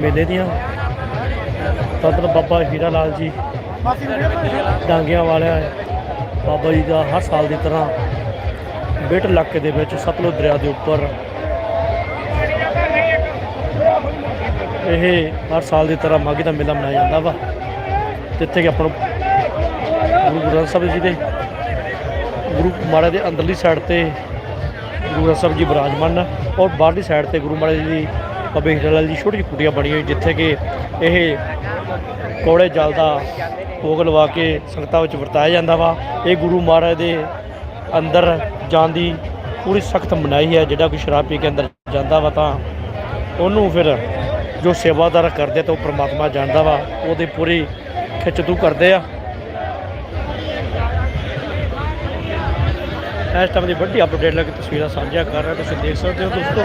ਮੇਲੇ ਦੀਆਂ। ਤਦਰ ਬਾਬਾ ਹੀਰਾ ਲਾਲ ਜੀ, ਡਾਂਗਿਆਂ ਵਾਲਿਆ ਬਾਬਾ ਜੀ ਦਾ ਹਰ ਸਾਲ ਦੀ ਤਰ੍ਹਾਂ ਬਿਟ ਇਲਾਕੇ ਦੇ ਵਿੱਚ ਸਤਲੁਜ ਦਰਿਆ ਦੇ ਉੱਪਰ ਇਹ ਹਰ ਸਾਲ ਦੀ ਤਰ੍ਹਾਂ ਮਾਘੀ ਦਾ ਮੇਲਾ ਮਨਾਇਆ ਜਾਂਦਾ ਵਾ। ਜਿੱਥੇ ਕਿ ਆਪਾਂ ਨੂੰ ਗੁਰੂ ਗ੍ਰੰਥ ਸਾਹਿਬ ਜੀ ਦੇ, ਗੁਰੂ ਮਹਾਰਾਜ ਦੇ ਅੰਦਰਲੀ ਸਾਈਡ ਤੇ ਗੁਰੂ ਗ੍ਰੰਥ ਸਾਹਿਬ ਜੀ ਵਿਰਾਜਮਾਨ ਔਰ ਬਾਹਰਲੀ ਸਾਈਡ ਤੇ ਗੁਰੂ ਮਹਾਰਾਜ ਜੀ ਦੀ ਬਾਬੇ ਹੀਰਾ ਦੀ ਛੋਟੀ ਜਿਹੀ ਕੁਟੀਆਂ ਬਣੀ ਹੋਈ ਜਿੱਥੇ ਕਿ ਇਹ ਕੋੜੇ ਜਲ ਦਾ ਭੋਗ ਲਵਾ ਕੇ ਸੰਗਤਾਂ ਵਿੱਚ ਵਰਤਾਇਆ ਜਾਂਦਾ ਵਾ। ਇਹ ਗੁਰੂ ਮਹਾਰਾਜ ਦੇ ਅੰਦਰ ਜਾਣ ਦੀ ਪੂਰੀ ਸਖਤ ਮਨਾਹੀ ਹੈ, ਜਿਹੜਾ ਕੋਈ ਸ਼ਰਾਬ ਪੀ ਕੇ ਅੰਦਰ ਜਾਂਦਾ ਵਾ ਤਾਂ ਉਹਨੂੰ ਫਿਰ ਜੋ ਸੇਵਾਦਾਰ ਕਰਦੇ ਤਾਂ ਉਹ ਪ੍ਰਮਾਤਮਾ ਜਾਣਦਾ ਵਾ, ਉਹਦੀ ਪੂਰੀ ਖਿੱਚਤੂ ਕਰਦੇ ਆ। ਇਸ ਟਾਈਮ ਦੀ ਵੱਡੀ ਅਪਡੇਟ ਲੈ ਕੇ ਤਸਵੀਰਾਂ ਸਾਂਝਾ ਕਰ ਰਿਹਾ ਤੁਸੀਂ ਦੇਖ ਸਕਦੇ ਹੋ ਦੋਸਤੋ।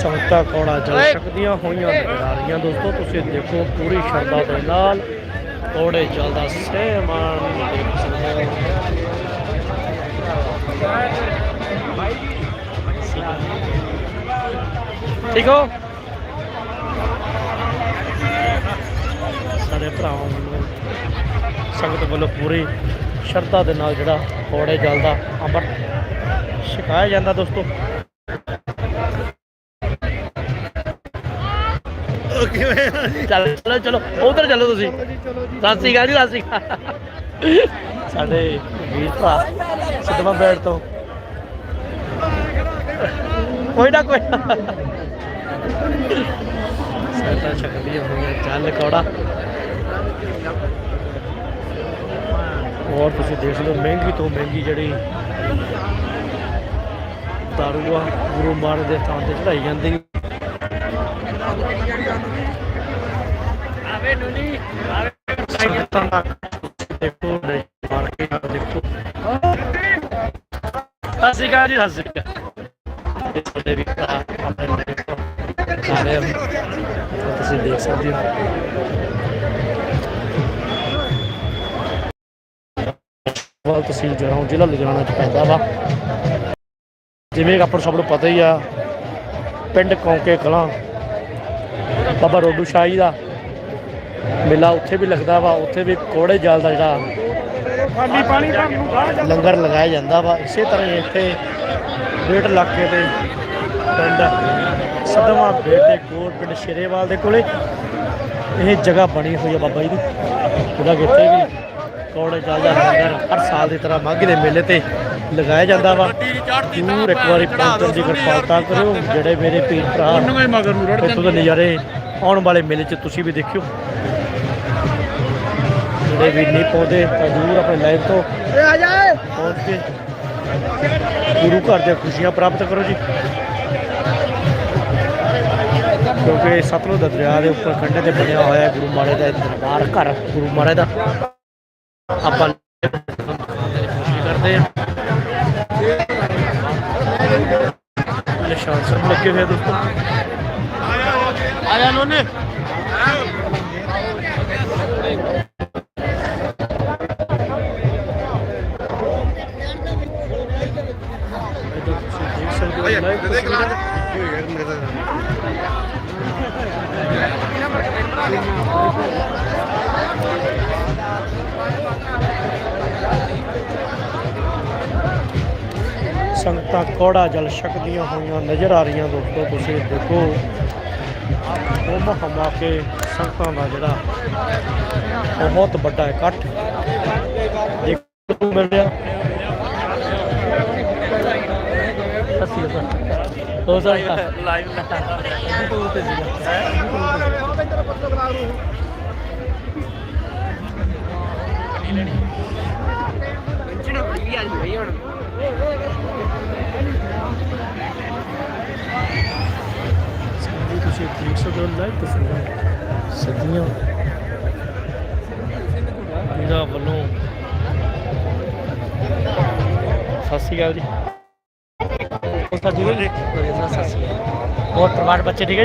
ਸੰਗਤਾਂ ਕੋਣਾ ਜਲ ਸਕਦੀਆਂ ਹੋਈਆਂ ਨਜ਼ਰ ਆ ਰਹੀਆਂ ਦੋਸਤੋ ਤੁਸੀਂ ਦੇਖੋ ਪੂਰੀ ਸ਼ਰਧਾ ਦੇ ਨਾਲ ਕੋੜੇ ਜਲ ਦਾ ਸਹਿਮਾਨ ਦੇਖ ਸਕਦੇ ਹੋ। ਠੀਕ ਹੋ? ਸਾਡੇ ਭਰਾਵਾਂ ਨੂੰ ਸੰਗਤ ਵੱਲੋਂ ਪੂਰੀ ਸ਼ਰਧਾ ਦੇ ਨਾਲ ਜਿਹੜਾ ਕੋੜੇ ਜਲ ਅੰਮ੍ਰਿਤ ਛਕਾਇਆ ਜਾਂਦਾ ਦੋਸਤੋ। ਚੱਲ, ਚਲੋ ਚਲੋ, ਉਧਰ ਚੱਲੋ ਤੁਸੀਂ। ਸਤਿ ਸ਼੍ਰੀ ਅਕਾਲ ਜੀ, ਸਤਿ ਸ਼੍ਰੀ ਅਕਾਲ। ਸਾਡੇ ਵੀਰ ਭਰਾ ਸਿੱਧਵਾਂ ਬੈਠ ਤੋਂ। ਕੋਈ ਨਾ, ਕੋਈ ਸਾਡਾ ਛਕਦੀ ਹੋਈ ਚੱਲ ਕੋੜਾ। ਹੋਰ ਤੁਸੀਂ ਦੇਖ ਲਓ ਮਹਿੰਗੀ ਤੋਂ ਮਹਿੰਗੀ ਜਿਹੜੀ ਦਾਰੂ ਆ ਗੁਰੂ ਮਹਾਰਾਜ ਦੇ ਥਾਂ ਤੇ ਚੜਾਈ ਜਾਂਦੀ। ਆਵੇ ਨੂਨੀ ਆਵੇ ਸੰਗਤਾਂ ਦਾ ਦੇਖੋ ਮਾਰ ਕੇ ਦੇਖੋ। ਸਤਿ ਸ਼੍ਰੀ ਅਕਾਲ ਜੀ ਸਤਿ ਸ਼੍ਰੀ ਅਕਾਲ। ਤੁਸੀਂ ਦੇਖ ਸਕਦੇ ਹੋ। ਵਾਲ ਤਹਿਸੀਲ ਜਰਾਉਂ ਜ਼ਿਲ੍ਹਾ ਲੁਧਿਆਣਾ ਚ ਪੈਂਦਾ ਵਾ। ਜਿਵੇਂ ਕਿ ਆਪਾਂ ਸਭ ਨੂੰ ਪਤਾ ਹੀ ਆ ਪਿੰਡ ਕੌਂਕੇ ਕਲਾਂ ਬਾਬਾ ਰੋਡੂ ਸ਼ਾਹੀ ਦਾ ਮੇਲਾ ਉੱਥੇ ਵੀ ਲੱਗਦਾ ਵਾ ਉੱਥੇ ਵੀ ਕੋੜੇ ਜਲ ਦਾ ਜਿਹੜਾ ਖਾਲੀ ਪਾਣੀ ਦਾ ਲੰਗਰ ਲਗਾਇਆ ਜਾਂਦਾ ਵਾ। ਇਸੇ ਤਰ੍ਹਾਂ ਹੀ ਇੱਥੇ ਬੇਟ ਇਲਾਕੇ ਦੇ ਪਿੰਡ ਸਦਮਾ ਬੇਟ ਦੇ ਕੋਲ, ਪਿੰਡ ਸ਼ੇਰੇਵਾਲ ਦੇ ਕੋਲੇ। ਇਹ ਜਗ੍ਹਾ ਬਣੀ ਹੋਈ ਹੈ ਬਾਬਾ ਜੀ ਦੀ। ਉਹਦਾ ਕਿ ਵੀ ਕੋੜੇ ਜਲ ਲੰਗਰ ਹਰ ਸਾਲ ਦੀ ਤਰ੍ਹਾਂ ਮਾਘੀ ਦੇ ਮੇਲੇ ਤੇ ਲਗਾਇਆ ਜਾਂਦਾ ਵਾ। ਜ਼ਰੂਰ ਇੱਕ ਵਾਰੀ ਪਹੁੰਚਣ ਦੀ ਕਿਰਪਾਲਤਾ ਕਰਿਓ ਜਿਹੜੇ ਮੇਰੇ ਭੀਰ ਭਰਾ ਮਗਰ ਇੱਥੋਂ ਦੇ ਨਜ਼ਾਰੇ ਆਉਣ ਵਾਲੇ ਮੇਲੇ 'ਚ ਤੁਸੀਂ ਵੀ ਦੇਖਿਓ। ਜਿਹੜੇ ਵੀ ਨਹੀਂ ਪਹੁੰਚਦੇ, ਤਾਂ ਜ਼ਰੂਰ ਆਪਣੇ ਲਾਈਵ ਤੋਂ ਪਹੁੰਚ ਕੇ ਗੁਰੂ ਘਰ ਦੀਆਂ ਖੁਸ਼ੀਆਂ ਪ੍ਰਾਪਤ ਕਰੋ ਜੀ। ਕਿਉਂਕਿ ਸਤਲੁਜ ਦਾ ਦਰਿਆ ਦੇ ਉੱਪਰ ਕੰਢੇ ਤੇ ਬਣਿਆ ਹੋਇਆ ਗੁਰੂ ਮਹਾਰਾਜ ਦਾ ਦਰਬਾਰ ਘਰ ਗੁਰੂ ਮਹਾਰਾਜ ਦਾ। ਆਪਾਂ ਕੋਸ਼ਿਸ਼ ਕਰਦੇ ਆ ਨਿਸ਼ਾਨ ਸਭ ਲੱਗੇ ਹੋਏ ਦੋਸਤੋ। ਆ ਜਾ ਨੋਨੇ ਇੱਧਰ ਤੁਸੀਂ ਦੇਖ ਸਕਦੇ ਹੋ ਲਾਈਵ ਤਸਵੀਰਾਂ। ਸੰਗਤਾਂ ਕੋੜਾ ਜਲ ਛਕਦੀਆਂ ਹੋਈਆਂ ਨਜ਼ਰ ਆ ਰਹੀਆਂ ਦੋਸਤੋ, ਤੁਸੀਂ ਦੇਖੋ। ਹੋਮ ਹਮਾ ਕੇ ਸੰਗਤਾਂ ਦਾ ਜਿਹੜਾ ਬਹੁਤ ਵੱਡਾ ਇਕੱਠ ਦੇਖਣ ਨੂੰ ਮਿਲ ਰਿਹਾ। ਹੋ ਸਕਦਾ। ਲਾਈਵ ਸੰਗੀ ਤੁਸੀਂ ਦੇਖ ਸਕਦੇ। ਹੋ ਲਾਈਵ ਤਸਵੀਰਾਂ ਸਦੀਆਂ ਵੱਲੋਂ। ਸਤਿ ਸ਼੍ਰੀ ਅਕਾਲ ਜੀ। ਹੋਰ ਤਾਂ ਜੀ ਜੀ ਸਤਿ ਸ਼੍ਰੀ ਅਕਾਲ ਹੋਰ ਪਰਿਵਾਰ ਬੱਚੇ ਠੀਕ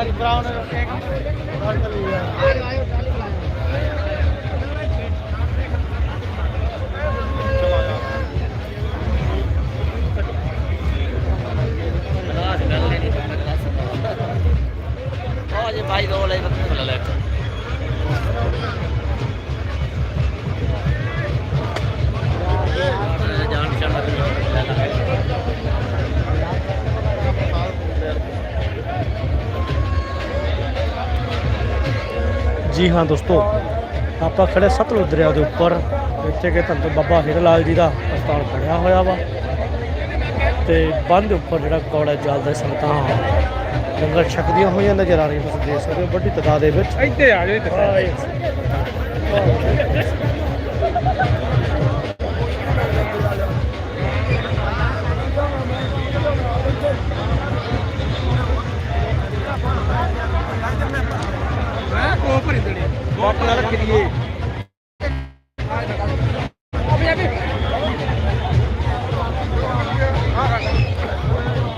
ਹਰੀ ਜੀ ਭਾਈ ਜੀ ਹਾਂ ਦੋਸਤੋ ਆਪਾਂ ਖੜੇ ਸਤਲੁਜ ਦਰਿਆ ਦੇ ਉੱਪਰ। ਇੱਥੇ ਕਿ ਧੰਨ ਬਾਬਾ ਹੀਰ ਲਾਲ ਜੀ ਦਾ ਹਸਪਤਾਲ ਬਣਿਆ ਹੋਇਆ ਵਾ। ਤੇ ਬੰਦ ਦੇ ਉੱਪਰ ਜਿਹੜਾ ਕੌੜਾ ਚੱਲਦਾ ਸੰਗਤਾਂ ਲੰਗਰ ਛਕਦੀਆਂ ਹੋਈਆਂ ਨਜ਼ਰ ਆ ਰਹੀਆਂ ਤੁਸੀਂ ਦੇਖ ਸਕਦੇ ਹੋ ਵੱਡੀ ਤਾਦਾਦ ਦੇ ਵਿੱਚ। ਇੱਥੇ ਆ ਜਾਓ ਇੱਥੇ। ਮੈਂ ਦੇਣੀ ਵਾਟ ਨਾਲ ਰੱਖੀ